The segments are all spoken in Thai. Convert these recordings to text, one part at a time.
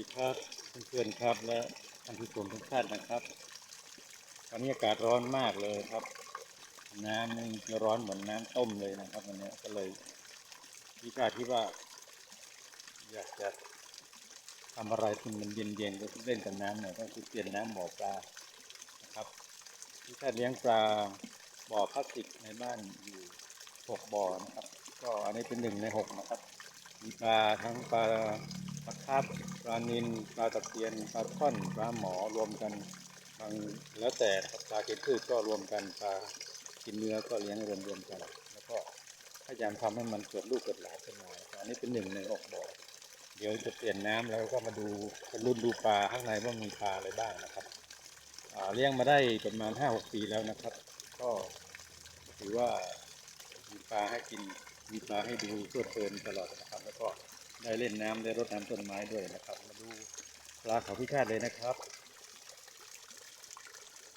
ดีครับเพื่อนๆครับและท่านผู้ชมทุกท่านนะครับตอนนี้อากาศร้อนมากเลยครับ น้ำนี่ร้อนเหมือนน้ำต้มเลยนะครับวันนี้ก็เลยพี่กาที่ว่า อยากจะทำอะไรที่มันเย็นๆก็เล่นกับน้ำหน่อยก็คือเปลี่ยนน้ำบ่อปลานะครับพี่กาเลี้ยงปลาบ่อพลาสติกในบ้านอยู่หกบ่อนะครับ ก็อันนี้เป็นหนึ่งในหกนะครับมีปลาทั้งปลา ปลาคาร์ฟปลานิลปลาตะเพียนปลาท่อนปลาหมอรวมกันบางแล้วแต่ปลากินพืชก็รวมกันปลากินเนื้อก็เลี้ยงรวมรวมกัน แล้วก็พยายามทำให้มันเกิดลูกเกิดหลานขึ้นมาอันนี้เป็นหนึ่งในหกบ่อเดี๋ยวจะเปลี่ยนน้ำแล้วก็มาดูรุ่นดูปลาข้างในว่ามีปลาอะไรบ้างนะครับเลี้ยงมาได้ประมาณห้าหกปีแล้วนะครับ ก็ถือว่ามีปลาให้กินมีปลาให้ดูเพลิดเพลินตลอด ได้เล่นน้ำได้รดน้ำต้นไม้ด้วยนะครับ มาดูปลาเขาพิฆาตเลยนะครับ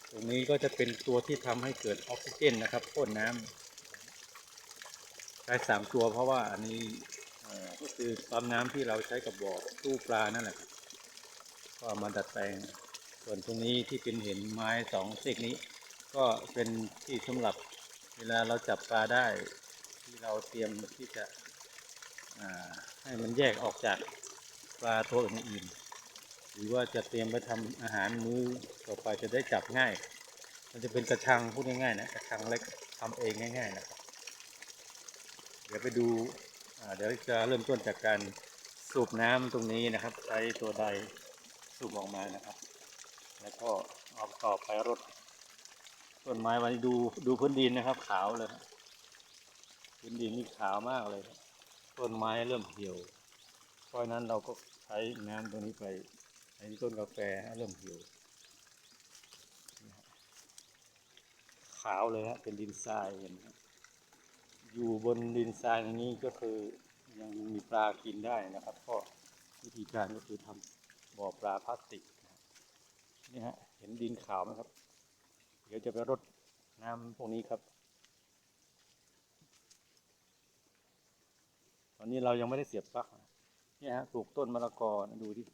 ตรงนี้ก็จะเป็นตัวที่ทำให้เกิดออกซิเจนนะครับพ่นน้ำใช้สามตัวเพราะว่าอันนี้ก็คือปั๊มน้ำที่เราใช้กับบ่อตู้ปลานั่นแหละครับก็มาดัดแปลงส่วนตรงนี้ที่เป็นเห็นไม้สองเซกนี้ ก็เป็นที่สำหรับเวลาเราจับปลาได้ ที่เราเตรียมที่จะอ่า ให้มันแยกออกจากปลาตัวอื่นๆหรือว่าจะเตรียมไปทำอาหารมื้อต่อไปจะได้จับง่าย มันจะเป็นกระชังพูดง่ายๆนะกระชังเล็กทำเองง่าย ๆ นะครับ เดี๋ยวไปดูเดี๋ยวจะเริ่มต้นจากการสูบน้ำตรงนี้นะครับ ใช้ตัวใดสูบออกมานะครับ แล้วก็เอาต่อไปรดต้นไม้วันนี้ดูดูพื้นดินนะครับ ขาวเลย พื้นดินนี่ขาวมากเลยครับ ต้นไม้เริ่มเหี่ยว เพราะนั้นเราก็ใช้น้ำตรงนี้ไปในต้นกาแฟเริ่มเหี่ยว ขาวเลยฮะเป็นดินทรายเห็นอยู่บนดินทรายอย่างนี้ก็คือยังมีปลากินได้นะครับก็วิธีการก็คือทำบ่อปลาพลาสติกนี่ฮะเห็นดินขาวไหมครับ เดี๋ยวจะไปรดน้ำพวกนี้ครับ อนนี้เรายังไม่ได้เสียบปลั๊กเนี่ยฮะปลูกต้นมะละกอนะดูที่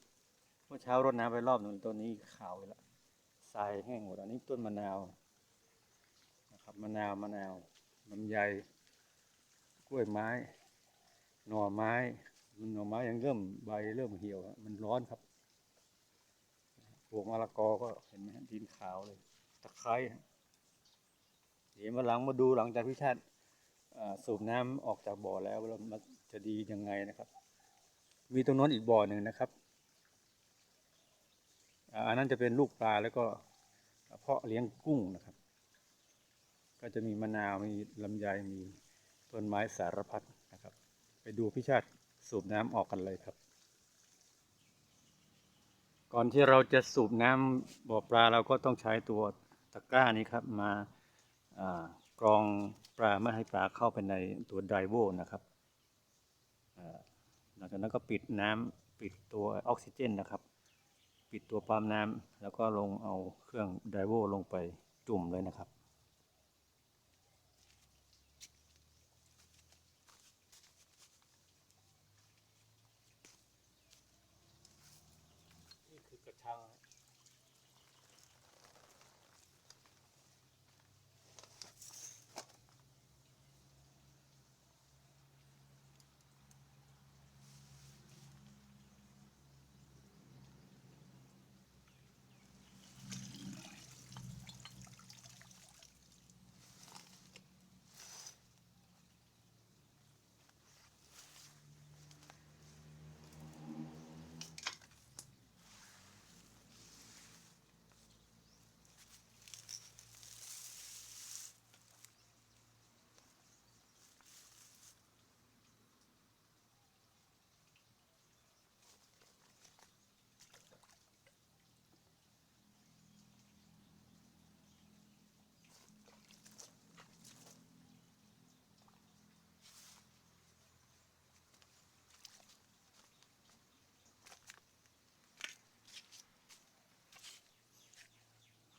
เมื่อเช้ารดน้ำไปรอบหนึ่งต้นนี้ขาวไปแล้วทรายแห้งหมดอันนี้ต้นมะนาวนะครับมะนาวมะนาวลำไยกล้วยไม้ หน่อไม้มันหน่อไม้ยังเริ่มใบเริ่มเหี่ยวมันร้อนครับปลูกมะละกอก็เห็นไหมดินขาวเลย ตะไคร้เดี๋ยวมาหลังมาดูหลังจากพิชาติ สูบน้ำออกจากบ่อแล้วแล้วมันจะดียังไงนะครับ มีตรงโน้นอีกบ่อหนึ่งนะครับอันนั้นจะเป็นลูกปลาแล้วก็เพาะเลี้ยงกุ้งนะครับ ก็จะมีมะนาวมีลำไยมีต้นไม้สารพัดนะครับ ไปดูพิชาติสูบน้ำออกกันเลยครับ ก่อนที่เราจะสูบน้ำบ่อปลาเราก็ต้องใช้ตัวตะกร้านี้ครับ มากรอง ปลาไม่ให้ปลาเข้าไปในตัวไดโวนะครับหลังจากนั้นก็ปิดน้ำปิดตัวออกซิเจนนะครับ ปิดตัวปั๊มน้ำแล้วก็ลงเอาเครื่องไดโวลงไปจุ่มเลยนะครับ นี่คือกระชัง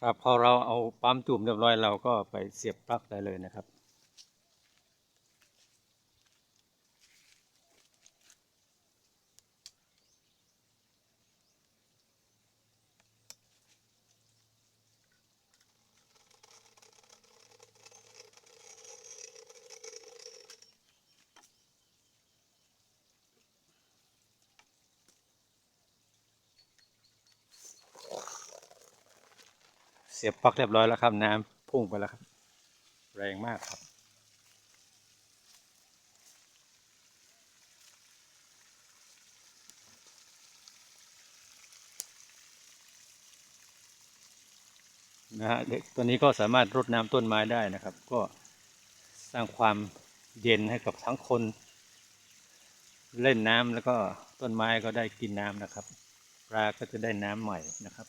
ครับพอเราเอาปั๊มจุ่มเรียบร้อยเราก็ไปเสียบปลั๊กได้เลยนะครับ บปลั๊กเรียบร้อยแล้วครับน้ำพุ่งไปแล้วครับ แรงมากครับ นะฮะเด็กตัวนี้ก็สามารถรดน้ำต้นไม้ได้นะครับ ก็สร้างความเย็นให้กับทั้งคน เล่นน้ำแล้วก็ต้นไม้ก็ได้กินน้ำนะครับปลาก็จะได้น้ำใหม่นะครับ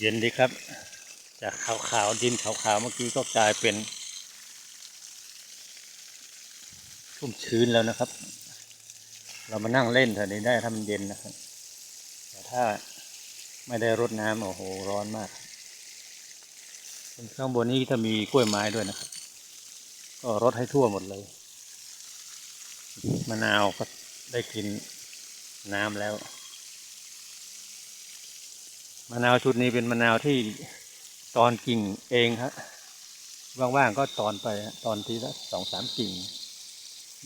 เย็นดีครับ จากขาวๆดินขาวๆเมื่อกี้ก็กลายเป็นชุ่มชื้นแล้วนะครับ เรามานั่งเล่นแถวนี้ได้ถ้ามันเย็นนะครับ แต่ถ้าไม่ได้รดน้ำโอ้โหร้อนมากข้างบนนี้จะมีกล้วยไม้ด้วยนะครับ ก็รดให้ทั่วหมดเลยมะนาวก็ได้กินน้ำแล้ว มะนาวชุดนี้เป็นมะนาวที่ตอนกิ่งเองฮะว่างๆก็ตอนไปตอนทีละสองสามกิ่ง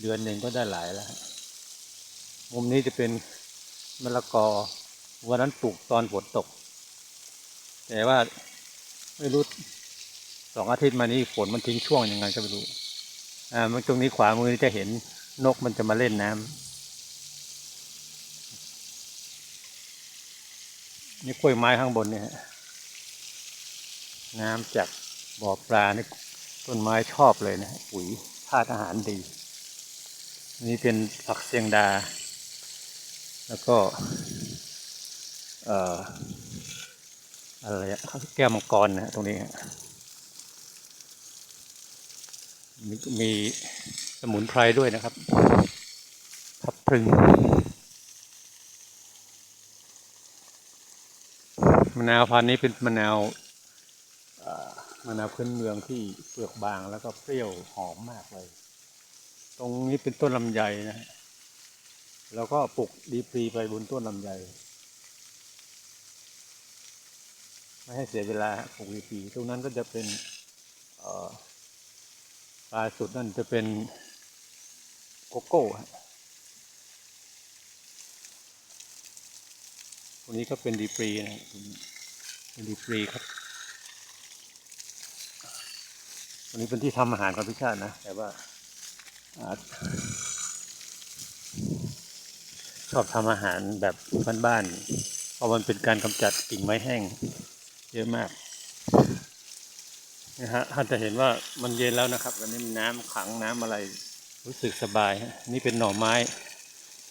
เดือนหนึ่งก็ได้หลายแล้วมุมนี้จะเป็นมะละกอวันนั้นปลูกตอนฝนตก แต่ว่าไม่รู้สองอาทิตย์มานี้ฝนมันทิ้งช่วงยังไงก็ไม่รู้ อ่า มันตรงนี้ขวามือจะเห็นนกมันจะมาเล่นน้ำ นี่กล้วยไม้ข้างบนเนี่ยฮะน้ำจากบ่อปลานี่ต้นไม้ชอบเลยนะปุ๋ยธาตุอาหารดี นี่เป็นผักเสียงดา แล้วก็เอ่ออะไรอะแก้วมังกรนะตรงนี้มีมีสมุนไพรด้วยนะครับพับพรึง มะนาวพันธุ์นี้เป็นมะนาวมะนาวพื้นเมืองที่เปลือกบางแล้วก็เปรี้ยวหอมมากเลย ตรงนี้เป็นต้นลำไยนะฮะแล้วก็ปลูกดีปรีไปบนต้นลำไยไม่ให้เสียเวลาปลูกดีปรีตรงนั้นก็จะเป็นปลายสุดนั่นจะเป็นโกโก้ฮะ ตรงนี้ก็เป็นดีปรีนะเป็นดีปรีครับวันนี้เป็นที่ทำอาหารของพิชาตินะ แต่ว่าอาชอบทำอาหารแบบบ้านๆเพราะมันเป็นการกำจัดกิ่งไม้แห้ง เยอะมากนะฮะท่านจะเห็นว่ามันเย็นแล้วนะครับวันนี้มีน้ำขังน้ำอะไรรู้สึกสบาย นี่เป็นหน่อไม้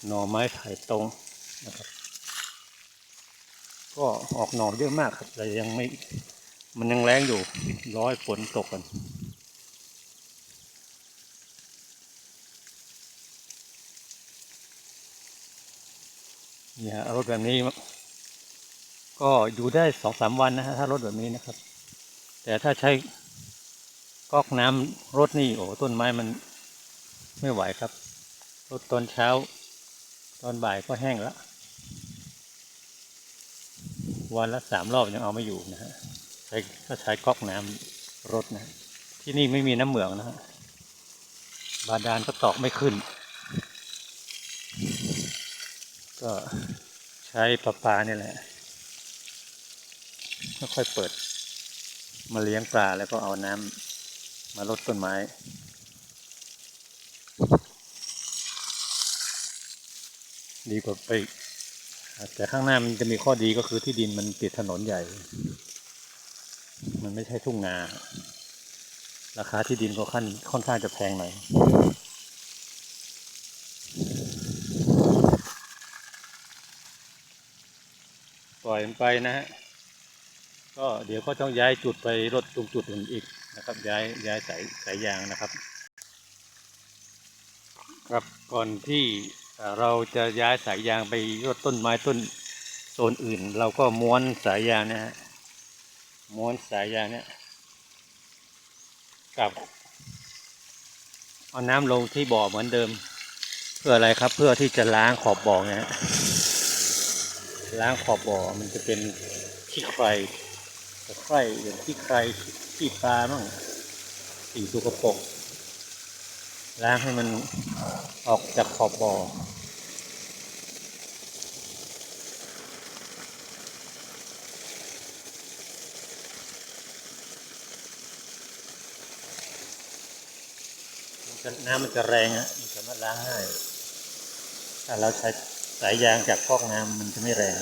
หน่อไม้ไผ่ตรงนะครับ ก็ออกหน่อเยอะมากครับ แต่ยังไม่มันยังแรงอยู่ร้อยฝนตกกันเนี่ยรถแบบนี้ ก็อยู่ได้สองสามวันนะฮะถ้ารถแบบนี้นะครับ แต่ถ้าใช้ก๊อกน้ำรถนี่โอ้ต้นไม้มันไม่ไหวครับ รถตอนเช้า ตอนบ่ายก็แห้งแล้ว วันละสามรอบยังเอาไม่อยู่นะฮะใช้ถ้าใช้ก๊อกน้ำรถนะ ที่นี่ไม่มีน้ำเหมืองนะฮะบาดาลก็ตอกไม่ขึ้น ก็ใช้ประปาเนี่ยแหละค่อยเปิด มาเลี้ยงปลาแล้วก็เอาน้ำมาลดต้นไม้ ดีกว่าไป แต่ข้างหน้ามันจะมีข้อดีก็คือที่ดินมันติดถนนใหญ่ มันไม่ใช่ทุ่งนา ราคาที่ดินก็ค่อนค่อนข้างจะแพงหน่อยปล่อยมันไปนะฮะ ก็เดี๋ยวก็ต้องย้ายจุดไปรถตรงจุดอื่นอีกนะครับ ย้ายย้ายสายสายยางนะครับ ครับก่อนที่ เราจะย้ายสายยางไปรดต้นไม้ต้นโซนอื่น เราก็ม้วนสายยางนี่ยฮะม้วนสายยางเนี่ยกับเอาน้ำลงที่บ่อเหมือนเดิม เพื่ออะไรครับเพื่อที่จะล้างขอบบ่อไงฮะล้างขอบบ่อมันจะเป็นขี้ใครตะไคร่อย่างขี้ใครขี้ปลาบ้างสิ่งสกปรก ล้างให้มันออกจากขอบบ่อ น้ำมันจะแรงอะมันสามารถล้างง่ายถ้าเราใช้สายยางจากฟอกน้ำมันจะไม่แรง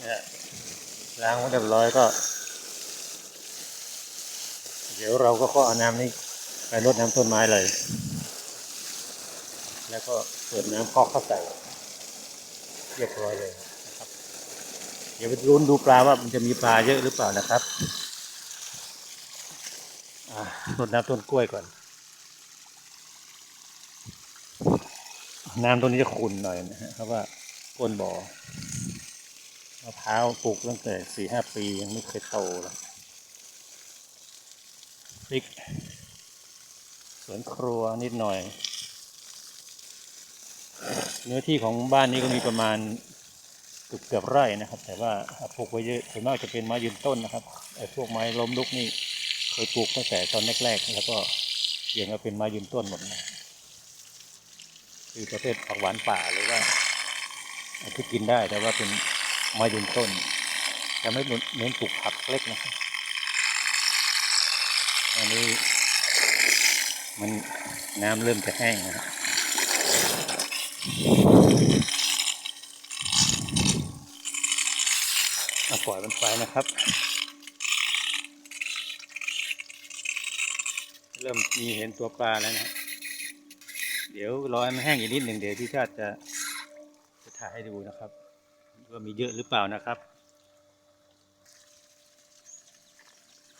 เนี่ย ล้างไว้เรียบร้อยก็ เดี๋ยวเราก็เอาน้ำนี้ไปรดน้ำต้นไม้เลย แล้วก็เปิดน้ำคอกเข้าใส่เรียบร้อยเลยนะครับ เดี๋ยวไปรุ้นดูปลาว่ามันจะมีปลาเยอะหรือเปล่านะครับรดน้ำต้นกล้วยก่อน น้ำตัวนี้จะขุ่นหน่อยนะฮะเพราะว่าก้นบ่อ มะพร้าวปลูกตั้งแต่สี่ห้าปียังไม่เคยโตเลยพริกสวนครัวนิดหน่อย เนื้อที่ของบ้านนี้ก็มีประมาณเกือบเกือบไร่นะครับ แต่ว่าปลูกไว้เยอะส่วนมากจะเป็นไม้ยืนต้นนะครับไอ้พวกไม้ล้มลุกนี่เคยปลูกตั้งแต่ตอนแรกๆแล้วก็เปลี่ยนมาเป็นไม้ยืนต้นหมดเลยคือประเภทผักหวานป่าหรือว่าที่กินได้แต่ว่าเป็น มายืนต้นจะไม่เน้นปลูกผักเล็กนะครับอันนี้มันน้ำเริ่มจะแห้งนะครับเอาปล่อยมันไปนะครับ เริ่มมีเห็นตัวปลาแล้วนะ เดี๋ยวรอให้มันแห้งอีกนิดหนึ่งเดี๋ยวพี่ชาติจะจะถ่ายให้ดูนะครับ ว่ามีเยอะหรือเปล่านะครับ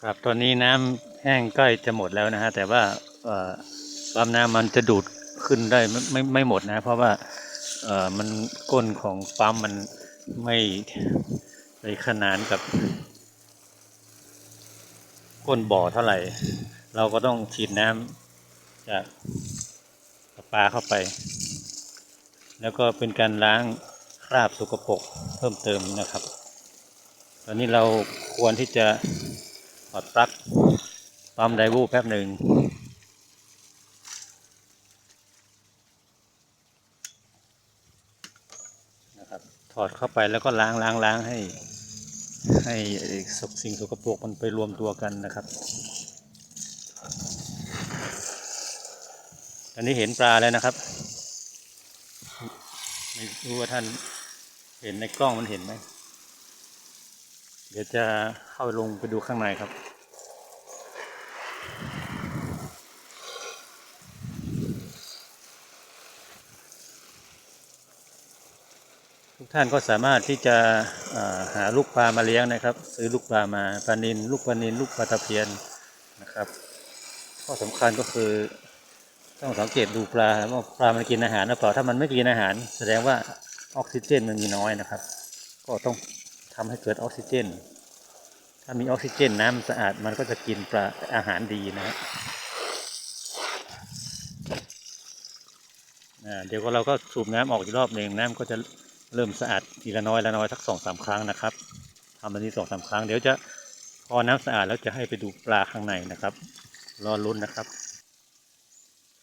ครับตอนนี้น้ำแห้งใกล้จะหมดแล้วนะฮะแต่ว่าปั๊มน้ำมันจะดูดขึ้นได้ไม่ไม่ไม่หมดนะ เพราะว่าเอ่อมันก้นของปั๊มมันไม่ไปขนานกับ ก้นบ่อเท่าไหร่ เราก็ต้องฉีดน้ำจากประปาเข้าไป แล้วก็เป็นการล้าง ราบสกปรกเพิ่มเติมนะครับ ตอนนี้เราควรที่จะถอดปลั๊กปั๊มไดวูแป๊บหนึ่งนะครับถอดเข้าไปแล้วก็ล้างล้างล้างให้ ให้สกสิ่งสกปรกมันไปรวมตัวกันนะครับอันนี้เห็นปลาแล้วนะครับ ไม่รู้ว่าท่าน เห็นในกล้องมันเห็นไหม เดี๋ยวจะเข้าลงไปดูข้างในครับทุกท่านก็สามารถที่จะหาลูกปลามาเลี้ยงนะครับ ซื้อลูกปลามาปลานินลูกปลานินลูกปลาตะเพียนนะครับข้อสำคัญก็คือต้องสังเกตดูปลาว่าปลามันกินอาหารหรือเปล่าถ้ามันไม่กินอาหาร แสดงว่า ออกซิเจนมันมีน้อยนะครับ ก็ต้องทำให้เกิดออกซิเจน ถ้ามีออกซิเจนน้ำสะอาดมันก็จะกินปลาอาหารดีนะฮะเดี๋ยวเราก็สูบน้ำออกอีกรอบหนึ่งน้ำก็จะเริ่มสะอาดทีละน้อยละน้อยสักสองสามครั้งนะครับทำแบบนี้สองสามครั้งเดี๋ยวจะพอน้ำสะอาดแล้วจะให้ไปดูปลาข้างในนะครับรอลุ้นนะครับ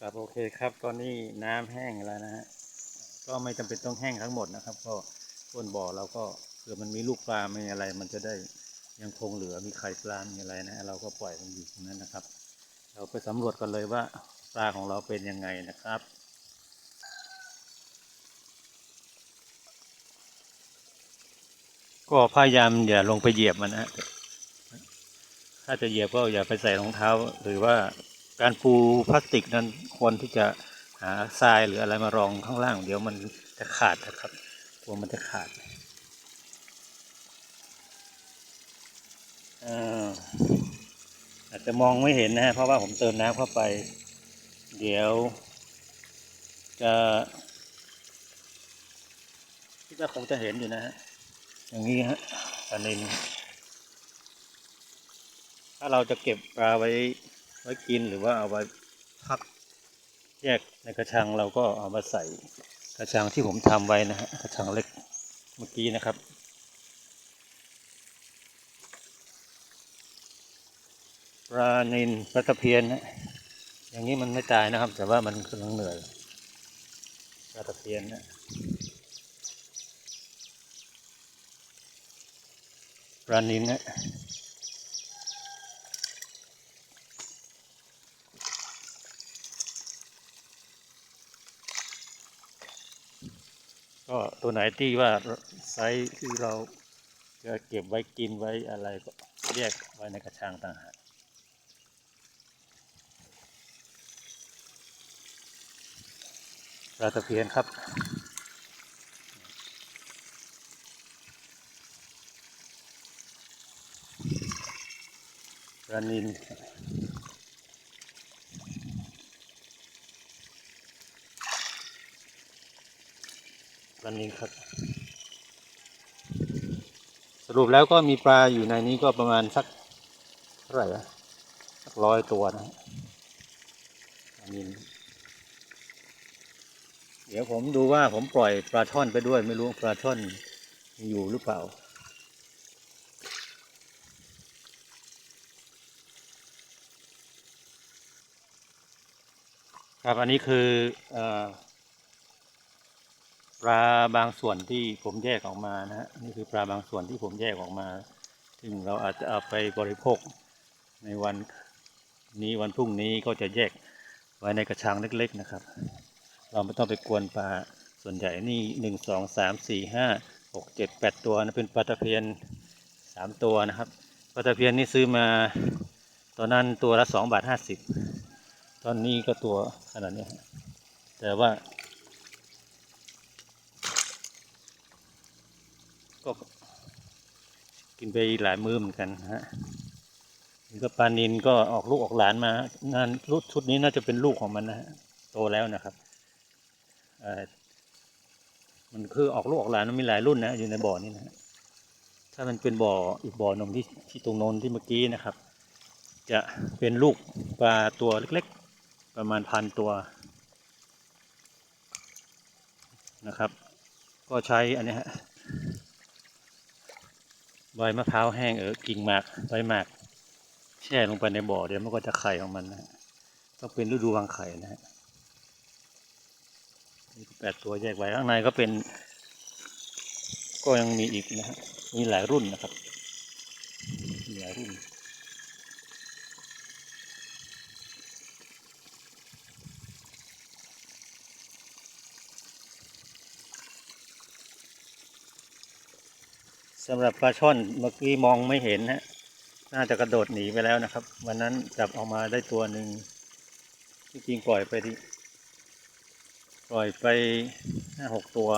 ครับโอเคครับตอนนี้น้ำแห้งแล้วนะฮะ ก็ไม่จำเป็นต้องแห้งทั้งหมดนะครับ ก็ก้นบ่อเราก็เผื่อมันมีลูกปลาไม่อะไร มันจะได้ยังคงเหลือมีไข่ปลา มีอะไรนะ เราก็ปล่อยมันอยู่ตรงนั้นนะครับ เราไปสำรวจกันเลยว่าปลาของเราเป็นยังไงนะครับก็พยายามอย่าลงไปเหยียบมันนะถ้าจะเหยียบก็อย่าไปใส่รองเท้า หรือว่าการปูพลาสติกนั้นควรที่จะ หาทรายหรืออะไรมารองข้างล่าง เดี๋ยวมันจะขาดนะครับกลัวมันจะขาดอาจจะมองไม่เห็นนะฮะเพราะว่าผมเติมน้ำเข้าไป เดี๋ยว จะคิดว่าคงจะเห็นอยู่นะฮะอย่างนี้ฮะปลานิลถ้าเราจะเก็บปลาไว้ไว้กินหรือว่าเอาไว้พัก แยกในกระชังเราก็เอามาใส่กระชังที่ผมทำไว้นะฮะกระชังเล็กเมื่อกี้นะครับปลานิลปลาตะเพียนนะอย่างนี้มันไม่ตายนะครับ แต่ว่ามันกำลังเหนื่อยปลาตะเพียนนะปลานินนะ ก็ตัวไหนที่ว่าไซส์ที่เราจะเก็บไว้กินไว้อะไรก็แยกไว้ในกระชังต่างหากปลาตะเพียนครับปลานินปลา นินครับ สรุปแล้วก็มีปลาอยู่ในนี้ก็ประมาณสักเท่าไหร่อะสักร้อยตัวนะปลานินเดี๋ยวผมดูว่าผมปล่อยปลาช่อนไปด้วยไม่รู้ปลาช่อนอยู่หรือเปล่าครับอันนี้คืออ ปลาบางส่วนที่ผมแยกออกมานะฮะนี่คือปลาบางส่วนที่ผมแยกออกมา ซึ่งเราอาจจะเอาไปบริโภคในวันนี้วันพรุ่งนี้ก็จะแยกไว้ในกระชังเล็กๆนะครับ เราไม่ต้องไปกวนปลาส่วนใหญ่นี่หนึ่งสองสามสี่ห้าหกเจ็ดแปดตัวนะเป็นปลาตะเพียนสามตัวนะครับปลาตะเพียนนี่ซื้อมาตอนนั้นตัวละสองบาทห้าสิบตอนนี้ก็ตัวขนาดนี้แต่ว่า ก็กินไปหลายมื้อเหมือนกันฮะนี่ก็ปลานินก็ออกลูกออกหลานมางานรุดชุดนี้น่าจะเป็นลูกของมันนะฮะโตแล้วนะครับมันคือออกลูกออกหลานมันมีหลายรุ่นนะอยู่ในบ่อนี้นะฮะถ้ามันเป็นบ่ออีกบ่อหนงที่ที่ตรงโน้นที่เมื่อกี้นะครับ จะเป็นลูกปลาตัวเล็กๆ ประมาณพันตัวนะครับ ก็ใช้อันนี้ฮะ ใบมะพร้าวแห้งเออกิ่งหมากใบหมาก แช่ลงไปในบ่อเดี๋ยวมันก็จะไข่ของมันนะฮะต้องเป็นฤดูวางไข่นะฮะนี่แปดตัวแยกไว้ข้างในก็เป็น ก็ยังมีอีกนะฮะมีหลายรุ่นนะครับมีหลายรุ่น สำหรับปลาช่อนเมื่อกี้มองไม่เห็นฮะน่าจะกระโดดหนีไปแล้วนะครับ วันนั้นจับออกมาได้ตัวหนึ่งที่จริงปล่อยไปที่ปล่อยไปห้าหกตัว